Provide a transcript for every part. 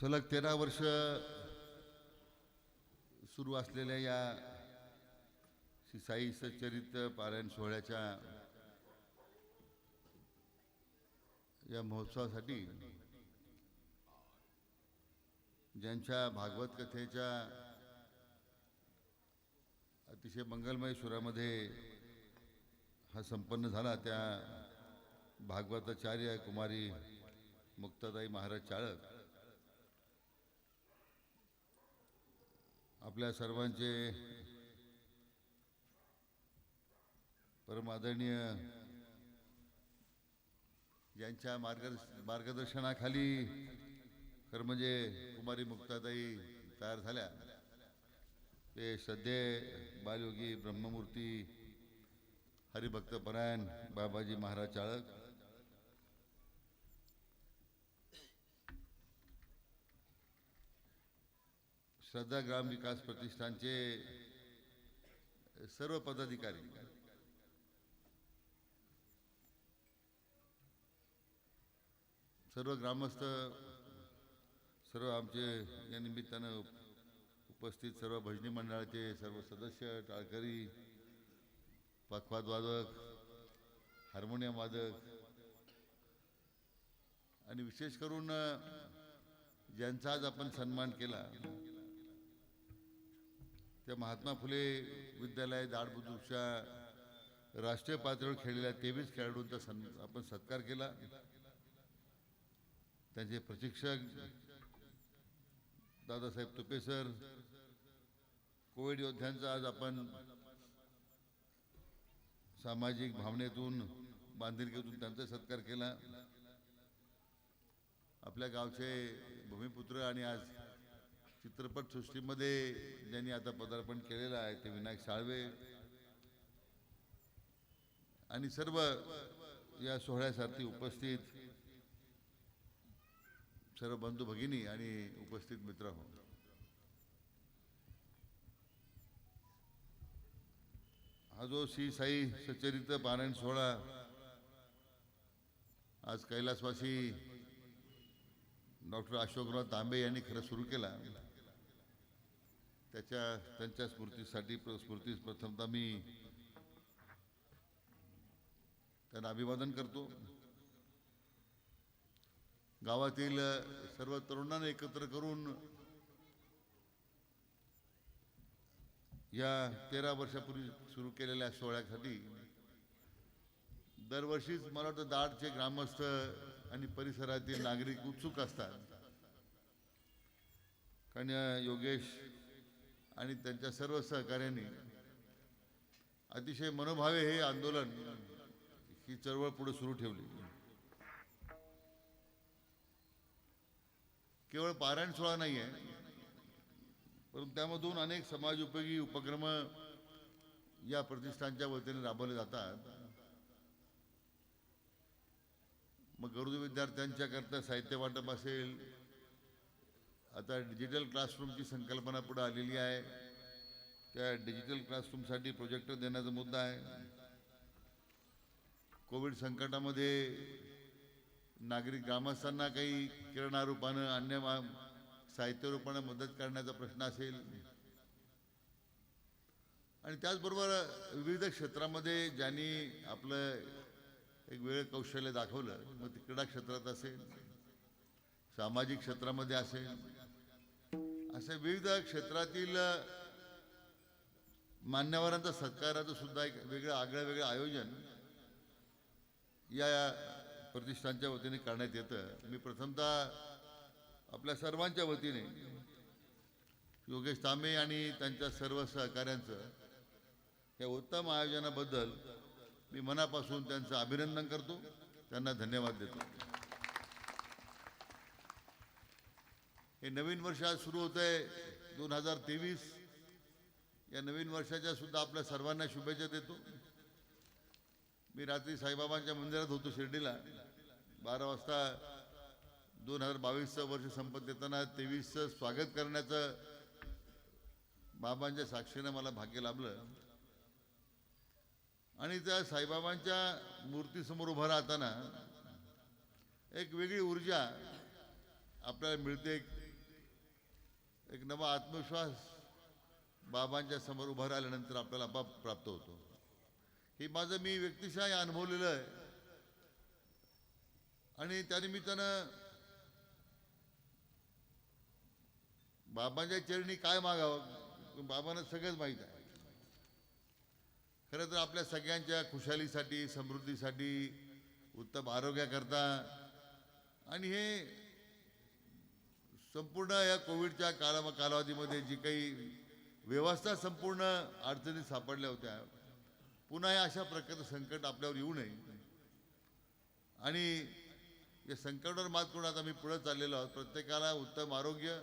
सलग तेरा वर्ष सुरू असलेल्या या श्री साई सच्चरित पारायण सोहळ्याच्या या महोत्सवासाठी ज्यांच्या भागवत कथेच्या अतिशय मंगलमय सुरामध्ये हा संपन्न झाला त्या भागवताचार्य कुमारी मुक्ताताई महाराज चाळक आपल्या सर्वांचे परमादरणीय यांच्या मार्गदर्श मार्गदर्शनाखाली खरं म्हणजे कुमारी मुक्ताताई तयार झाल्या. ते सध्या बालयोगी ब्रह्ममूर्ती हरिभक्तपरायण बाबाजी महाराज चाळक श्रद्धा ग्राम विकास प्रतिष्ठानचे सर्व पदाधिकारी. सर्व ग्रामस्थ सर्व आमचे या निमित्तानं उपस्थित सर्व भजनी मंडळाचे सर्व सदस्य टाळकरी पखवाद वादक हार्मोनियम वादक आणि विशेष करून ज्यांचा आज आपण सन्मान केला त्या महात्मा फुले विद्यालय दाडबुद्रुकच्या राष्ट्रीय पातळीवर खेळलेल्या तेवीस खेळाडूंचा सन आपण सत्कार केला. त्यांचे प्रशिक्षक दादासाहेब तुपे सर कोविड योद्ध्यांचा आज आपण सामाजिक भावनेतून बांधिलकीतून त्यांचा सत्कार केला. आपल्या गावचे भूमिपुत्र आणि आज चित्रपट सृष्टीमध्ये ज्यांनी आता पदार्पण केलेलं आहे ते विनायक साळवे. आणि सर्व या सोहळ्यासाठी उपस्थित सर्व बंधू भगिनी आणि उपस्थित मित्र हो. हा जो श्री साई सचरित्र पारायण सोहळा आज कैलासवासी डॉक्टर अशोकराव तांबे यांनी खरं सुरू केला. त्याच्या त्यांच्या स्मृतीसाठी प्र- स्मृतीस प्रथमतः मी त्यांना अभिवादन करतो. गावातील सर्व तरुणांना एकत्र करून या तेरा वर्षापूर्वी सुरू केलेल्या सोहळ्यासाठी दरवर्षीच मला वाटतं दाडचे ग्रामस्थ आणि परिसरातील नागरिक उत्सुक असतात. कारण योगेश आणि त्यांच्या सर्व सहकार्यांनी. अतिशय मनोभावे हे आंदोलन ही चळवळ पुढे सुरू ठेवली. केवळ पारायण सोहळा नाही आहे परंतु त्यामधून अनेक समाज उपयोगी उपक्रम या प्रतिष्ठानच्या वतीने राबवले जातात. मग गरजू विद्यार्थ्यांच्याकरता साहित्य वाटप असेल आता डिजिटल क्लासरूमची संकल्पना पुढे आलेली आहे. त्या डिजिटल क्लासरूमसाठी प्रोजेक्टर देण्याचा मुद्दा आहे. कोविड संकटामध्ये नागरिक ग्रामस्थांना काही किरणारूपानं अन्य साहित्य रूपानं मदत करण्याचा प्रश्न असेल. आणि त्याचबरोबर विविध क्षेत्रामध्ये ज्यांनी आपलं एक वेळ कौशल्य दाखवलं मग ते क्रीडा क्षेत्रात असेल सामाजिक क्षेत्रामध्ये असेल असे विविध क्षेत्रातील मान्यवरांचा सत्काराचं सुद्धा एक वेगळं आगळं वेगळं आयोजन या प्रतिष्ठानच्या वतीने करण्यात येतं. मी प्रथमतः आपल्या सर्वांच्या वतीने योगेश तांबे आणि त्यांच्या सर्व सहकाऱ्यांचं या उत्तम आयोजनाबद्दल मी मनापासून त्यांचं अभिनंदन करतो. त्यांना धन्यवाद देतो. हे नवीन वर्ष आज सुरू होत आहे दोन हजार तेवीस. या नवीन वर्षाच्या सुद्धा आपल्या सर्वांना शुभेच्छा देतो. मी रात्री साईबाबांच्या मंदिरात होतो शिर्डीला. बारा वाजता दोन हजार बावीसचं वर्ष संपत येताना तेवीसचं स्वागत करण्याचं बाबांच्या साक्षीनं मला भाग्य लाभलं. आणि त्या साईबाबांच्या मूर्तीसमोर उभं राहताना एक वेगळी ऊर्जा आपल्याला मिळते. एक नवा आत्मविश्वास बाबांच्या समोर उभा राहिल्यानंतर आपल्याला बाप प्राप्त होतो. हे माझं मी व्यक्तिशः अनुभवलेलं आहे. आणि त्यानिमित्तानं बाबांच्या चरणी काय मागावं बाबांना सगळंच माहीत आहे. खरं तर आपल्या सगळ्यांच्या खुशालीसाठी समृद्धीसाठी उत्तम आरोग्याकरता आणि हे संपूर्ण या कोविडच्या काला कालावधीमध्ये जी काही व्यवस्था संपूर्ण अडचणीत सापडल्या होत्या पुन्हा या अशा प्रकारचं संकट आपल्यावर येऊ नये. आणि या संकटावर मात करून आता मी पुढे चाललेलो आहोत. प्रत्येकाला उत्तम आरोग्य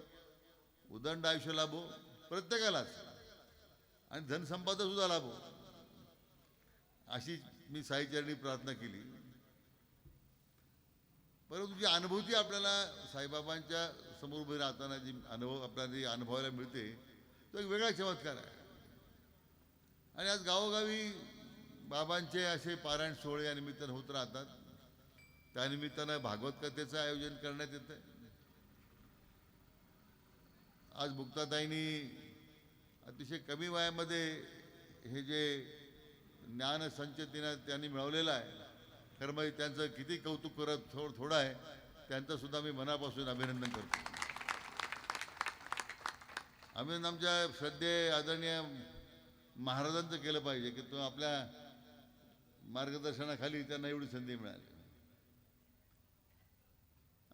उदंड आयुष्य लाभो प्रत्येकालाच. आणि धनसंपदा सुद्धा लाभो. अशी मी साईचरणी प्रार्थना केली. परंतु जी अनुभूती आपल्याला साईबाबांच्या समोर उभे राहताना जी अनुभव आपल्याला जी अनुभवायला मिळते तो एक वेगळा चमत्कार आहे. आणि आज गावोगावी बाबांचे असे पारायण सोहळे या निमित्तानं होत राहतात. त्यानिमित्तानं भागवत कथेचं आयोजन करण्यात येतं. आज मुक्ताताईंनी अतिशय कमी वयामध्ये हे जे ज्ञान संच तिनं त्यांनी मिळवलेलं आहे खरं म्हणजे त्यांचं किती कौतुक करत थोडं थोडं आहे. त्यांचं सुद्धा मी मनापासून अभिनंदन करतो. अभिनंदन आमच्या श्रद्धे आदरणीय महाराजांचं केलं पाहिजे की तो आपल्या मार्गदर्शनाखाली त्यांना एवढी संधी मिळाली.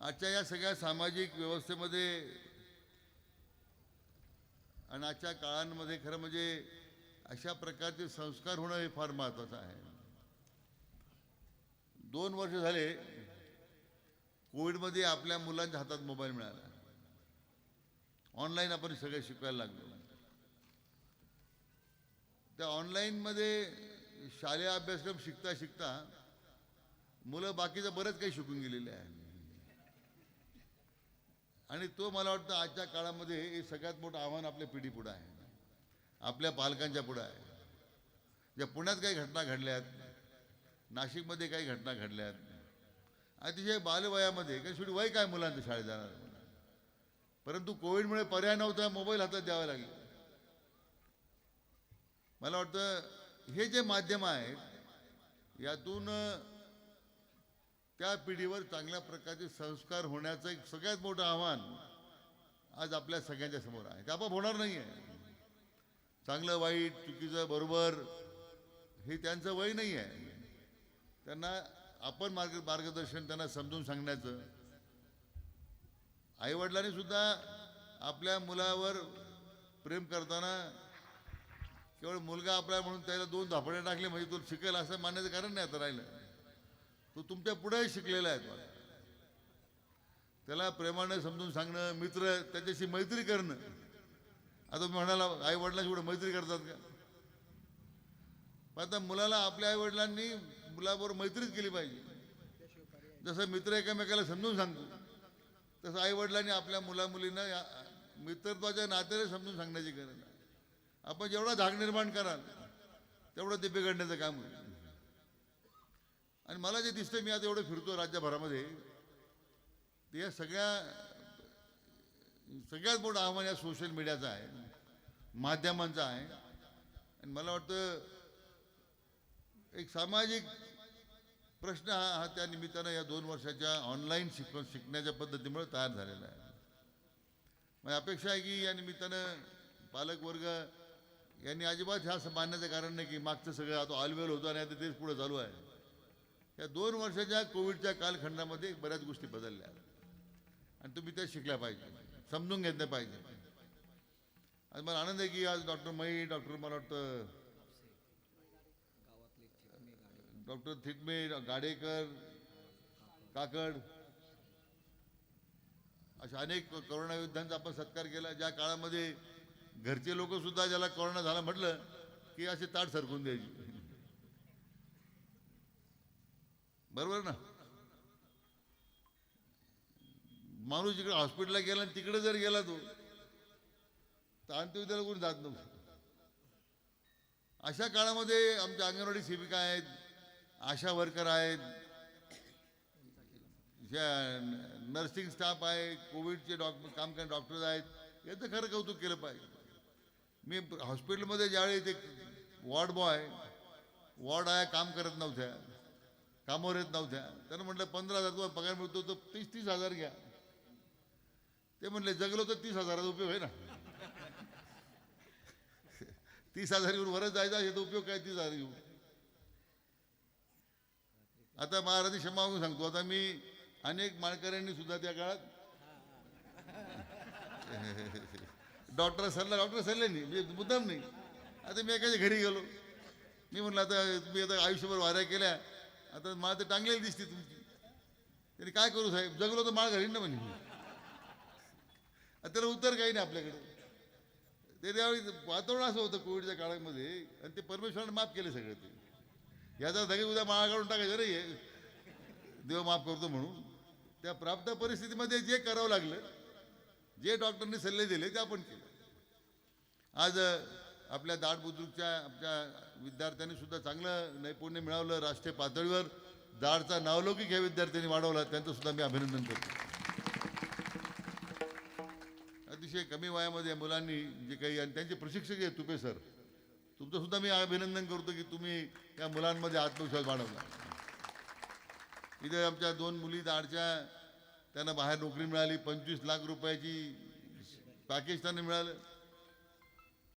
आजच्या या सगळ्या सामाजिक व्यवस्थेमध्ये आणि आजच्या काळांमध्ये खरं म्हणजे अशा प्रकारचे संस्कार होणं हे फार महत्त्वाचं आहे. दोन वर्ष झाले कोविडमध्ये आपल्या मुलांच्या हातात मोबाईल मिळाला. ऑनलाईन आपण सगळे शिकायला लागलो. त्या ऑनलाईनमध्ये शालेय अभ्यासक्रम शिकता शिकता मुलं बाकीचं बरंच काही शिकून गेलेले आहे आणि तो मला वाटतं आजच्या काळामध्ये हे सगळ्यात मोठं आव्हान आपल्या पिढी पुढं आहे. आपल्या पालकांच्या पुढं आहे. ज्या पुण्यात काही घटना घडल्यात नाशिकमध्ये काही घटना घडल्यात अतिशय बालवयामध्ये काही शेवटी वय काय मुलांचं शाळेत जाणार? परंतु कोविडमुळे पर्याय नव्हता मोबाईल हातात द्यावा लागेल. मला वाटतं हे जे माध्यम आहेत यातून त्या पिढीवर चांगल्या प्रकारचे संस्कार होण्याचं एक सगळ्यात मोठं आव्हान आज आपल्या सगळ्यांच्या समोर आहे. ते आपोआप होणार नाही आहे चांगलं वाईट चुकीचं बरोबर हे त्यांचं वय नाही आहे त्यांना आपण मार्ग मार्गदर्शन त्यांना समजून सांगण्याचं. आईवडिलांनी सुद्धा आपल्या मुलावर प्रेम करताना केवळ मुलगा आपला म्हणून त्याला दोन धापडे टाकले म्हणजे तो शिकेल असं मानण्याचं कारण नाही आता राहिलं. तो तुमच्या पुढेही शिकलेला आहे त्याला प्रेमाने समजून सांगणं मित्र त्याच्याशी मैत्री करणं. आता म्हणाला आई वडिलांशी एवढं मैत्री करतात का? पण आता मुलाला आपल्या आई वडिलांनी मुलाबरोबर मैत्रीच केली पाहिजे. जसं मित्र एकमेकाला समजून सांगतो. तसं आई वडिलांनी आपल्या मुलामुलींना या- मित्रत्वाच्या नात्याने समजून सांगण्याची गरज आहे आपण जेवढा धाग निर्माण कराल तेवढं ते बिघडण्याचं काम होईल. आणि मला जे दिसतं मी आता एवढं फिरतो राज्यभरामध्ये. ते या सगळ्या सगळ्यात मोठं आव्हान या सोशल मीडियाचं आहे माध्यमांचं आहे. आणि मला वाटतं एक सामाजिक प्रश्न हा हा त्या निमित्तानं या दोन वर्षाच्या ऑनलाईन शिक शिकण्याच्या पद्धतीमुळे तयार झालेला आहे. माझी अपेक्षा आहे की या निमित्तानं पालकवर्ग यांनी अजिबात ह्या असं मानण्याचं कारण नाही की मागचं सगळं आता ऑलवेल होतं आणि आता तेच पुढे चालू आहे. या दोन वर्षाच्या कोविडच्या कालखंडामध्ये बऱ्याच गोष्टी बदलल्या. आणि तुम्ही त्या शिकल्या पाहिजे समजून घेतल्या पाहिजे. आज मला आनंद आहे की आज डॉक्टर मई डॉक्टर मला वाटतं डॉक्टर थिटमे गाडेकर काकड अशा अनेक करोना योद्ध्यांचा आपण सत्कार केला. ज्या काळामध्ये घरचे लोक सुद्धा ज्याला कोरोना झाला म्हटलं की असे ताट सरकून द्यायची. बरोबर ना? माणूस इकडे हॉस्पिटलला गेला आणि तिकडे जर गेला तो तर अंत्यविद्याला कोणी जात नव्हतं? अशा काळामध्ये आमच्या अंगणवाडी सेविका आहेत आशा वर्कर आहेत ज्या नर्सिंग स्टाफ आहे कोविडचे डॉक्टर काम करणारे डॉक्टर्स आहेत याचं खरं कौतुक केलं पाहिजे. मी हॉस्पिटलमध्ये ज्यावेळी ते वॉर्ड बॉय वॉर्ड आहे काम करत नव्हत्या कामावर येत नव्हत्या त्यानं म्हटलं पंधरा हजार तुम्हाला पगार मिळतो तर तीस तीस हजार घ्या. ते म्हणले जगलो तर तीस हजाराचा उपयोग आहे ना. तीस हजार घेऊन वरच जायचा याचा उपयोग काय तीस हजार घेऊन? आता महाराज क्षमा मागून सांगतो. आता मी अनेक माळकऱ्यांनी सुद्धा त्या काळात डॉक्टर सल्ला डॉक्टर सल्ले नाही. म्हणजे मुद्दाम नाही. आता मी एखाद्या घरी गेलो. मी म्हटलं आता तुम्ही आता आयुष्यभर वाऱ्या केल्या. आता मला तर टांगलेली दिसते तुमची. तरी काय करू साहेब? जगलो तर माळ घालीन ना म्हणे आता त्याला उत्तर काही नाही आपल्याकडे. ते त्यावेळी वातावरण असं होतं कोविडच्या काळामध्ये. आणि ते परमेश्वराने माफ केले सगळं ते. याचा धगे उद्या माळा काढून टाकायचं रे देव माफ करतो म्हणून. त्या प्राप्त परिस्थितीमध्ये जे करावं लागलं जे डॉक्टरनी सल्ले दिले ते आपण केलं. आज आपल्या दाट बुद्रुकच्या आमच्या विद्यार्थ्यांनी सुद्धा चांगलं नैपुण्य मिळवलं राष्ट्रीय पातळीवर. दाडचा नावलौकिक ह्या विद्यार्थ्यांनी वाढवला त्यांचं सुद्धा मी अभिनंदन करतो. अतिशय कमी वयामध्ये मुलांनी जे काही आणि त्यांचे प्रशिक्षक आहेत तुपे सर तुमचं सुद्धा मी अभिनंदन करतो की तुम्ही या मुलांमध्ये आत्मविश्वास वाढवला. इथे आमच्या दोन मुली दाडच्या त्यांना बाहेर नोकरी मिळाली पंचवीस लाख रुपयाची पॅकेज त्यांना मिळालं.